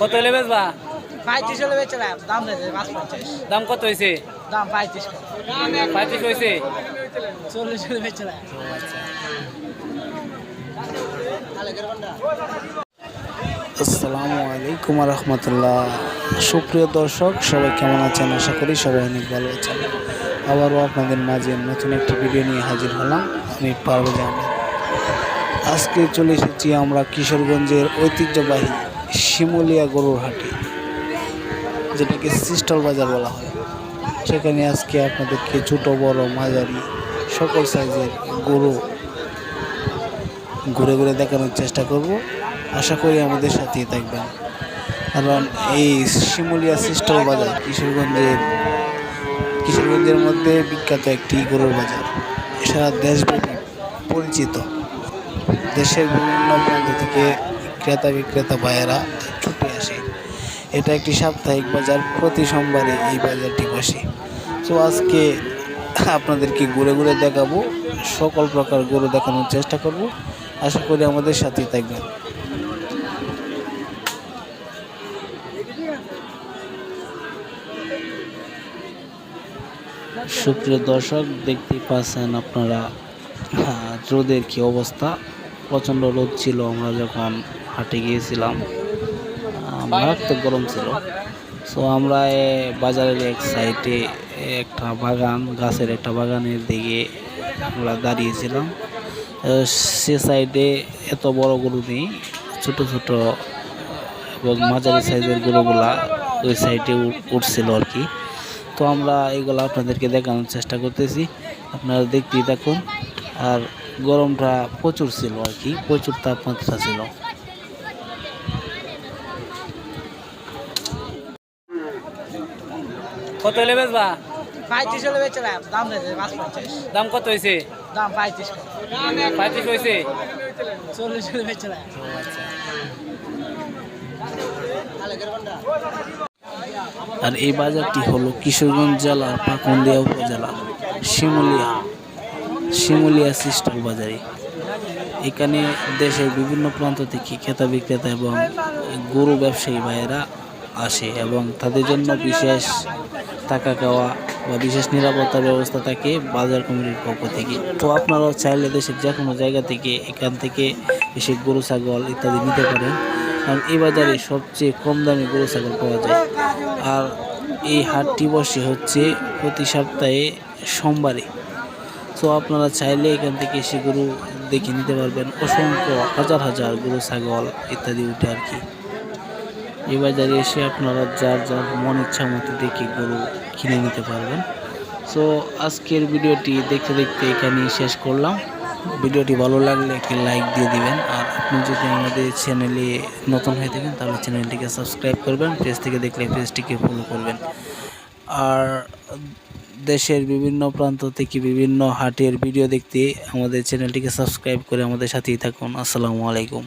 কত হলে বেচবা? পঁয়ত্রিশ হলে বেচলাম দাম রয়েছে পাঁচ পঞ্চাশ। দাম কত হয়েছে দাম পঁয়ত্রিশ পঁয়ত্রিশ হয়েছে চল্লিশ হলে বেচলাম আসসালামু আলাইকুম রহমতুল্লাহ সুপ্রিয় দর্শক সবাই কেমন আছেন? আশা করি সবাই অনেক ভালো আছেন। আবারও আপনাদের মাঝে নতুন একটি ভিডিও নিয়ে হাজির হলাম। আমি পারভেজ আহমেদ। আজকে চলে এসেছি আমরা কিশোরগঞ্জের ঐতিহ্যবাহী শিমুলিয়া গরুর হাটে, যেটাকে সিস্টল বাজার বলা হয়। সেখানে আজকে আপনাদেরকে ছোট, বড়, মাঝারি সকল সাইজের গরু ঘুরে ঘুরে দেখানোর চেষ্টা করব। আশা করি আমাদের সাথেই থাকবেন। কারণ এই শিমুলিয়া সিস্টল বাজার কিশোরগঞ্জের কিশোরগঞ্জের মধ্যে বিখ্যাত একটি গরুর বাজার। সারা দেশব্যাপী পরিচিত। দেশের বিভিন্ন প্রান্ত থেকে ক্রেতা বিক্রেতা ভাইয়েরা ছুটে আসে। এটা একটি সাপ্তাহিক বাজার, প্রতি সোমবারে এই বাজারটি বসে। তো আজকে আপনাদেরকে ঘুরে ঘুরে দেখাবো, সকল প্রকার গরু দেখানোর চেষ্টা করব। আশা করি আমাদের সাথেই থাকবেন। সুপ্রিয় দর্শক, দেখতে পাচ্ছেন আপনারা রোদের কি অবস্থা? প্রচণ্ড রোদ ছিল, আমরা যখন হাটে গিয়েছিলাম মারাত্মক গরম ছিল। সো আমরা বাজারের এক সাইডে একটা বাগান, গাছের একটা বাগানের দিকে আমরা দাঁড়িয়েছিলাম। সে সাইডে এত বড় গরু নেই, ছোট ছোট, এবং মাঝারি সাইজের গরুগুলা ওই সাইডে উঠছিল আর কি। তো আমরা এগুলো আপনাদেরকে দেখানোর চেষ্টা করতেছি, আপনারা দেখতেই থাকুন। আর গরমটা প্রচুর ছিল আর কি প্রচুর তাপমাত্রা ছিল। কত হলে বেচবা? পঁয়ত্রিশ হলে বেচলাম দাম দাম কত হয়েছে দাম পঁয়ত্রিশ পঁয়ত্রিশ হয়েছে চল্লিশ হলে বেচলাম। আর এই বাজারটি হলো কিশোরগঞ্জ জেলার পাকুন্দিয়া উপজেলা শিমুলিয়া। শিমুলিয়া সিস্টল বাজারে। এখানে দেশের বিভিন্ন প্রান্ত থেকে ক্রেতা বিক্রেতা এবং গরু ব্যবসায়ী ভাইয়েরা আসে এবং তাদের জন্য বিশেষ টাকা খাওয়া বা বিশেষ নিরাপত্তা ব্যবস্থা থাকে বাজার কমিটির পক্ষ থেকে। তো আপনারাও চাইলে দেশের যে কোনো জায়গা থেকে এখান থেকে এসে গরু, ছাগল ইত্যাদি নিতে পারেন। কারণ এই বাজারে সবচেয়ে কম দামে গরু, ছাগল পাওয়া যায়। আর এই হাটটি বসে হচ্ছে প্রতি সপ্তাহে সোমবারে। তো আপনারা চাইলে এখান থেকে এসে গরু দেখে নিতে পারবেন। অসংখ্য হাজার হাজার গরু, ছাগল ইত্যাদি উঠে আর কি। এই বাজারে এসে আপনারা যার যার মন ইচ্ছা মতো দেখে গরু কিনে নিতে পারবেন। সো আজকের ভিডিওটি দেখতে দেখতে এখানেই শেষ করলাম। ভিডিওটি ভালো লাগলে একটি লাইক দিয়ে দিবেন। আর আপনি যদি আমাদের চ্যানেলে নতুন হয়ে থাকেন, তাহলে চ্যানেলটিকে সাবস্ক্রাইব করবেন, পেজ থেকে দেখলে পেজটিকে ফলো করবেন। আর দেশের বিভিন্ন প্রান্ত থেকে বিভিন্ন হাটের ভিডিও দেখতে আমাদের চ্যানেলটিকে সাবস্ক্রাইব করে আমাদের সাথেই থাকুন। আসসালামু আলাইকুম।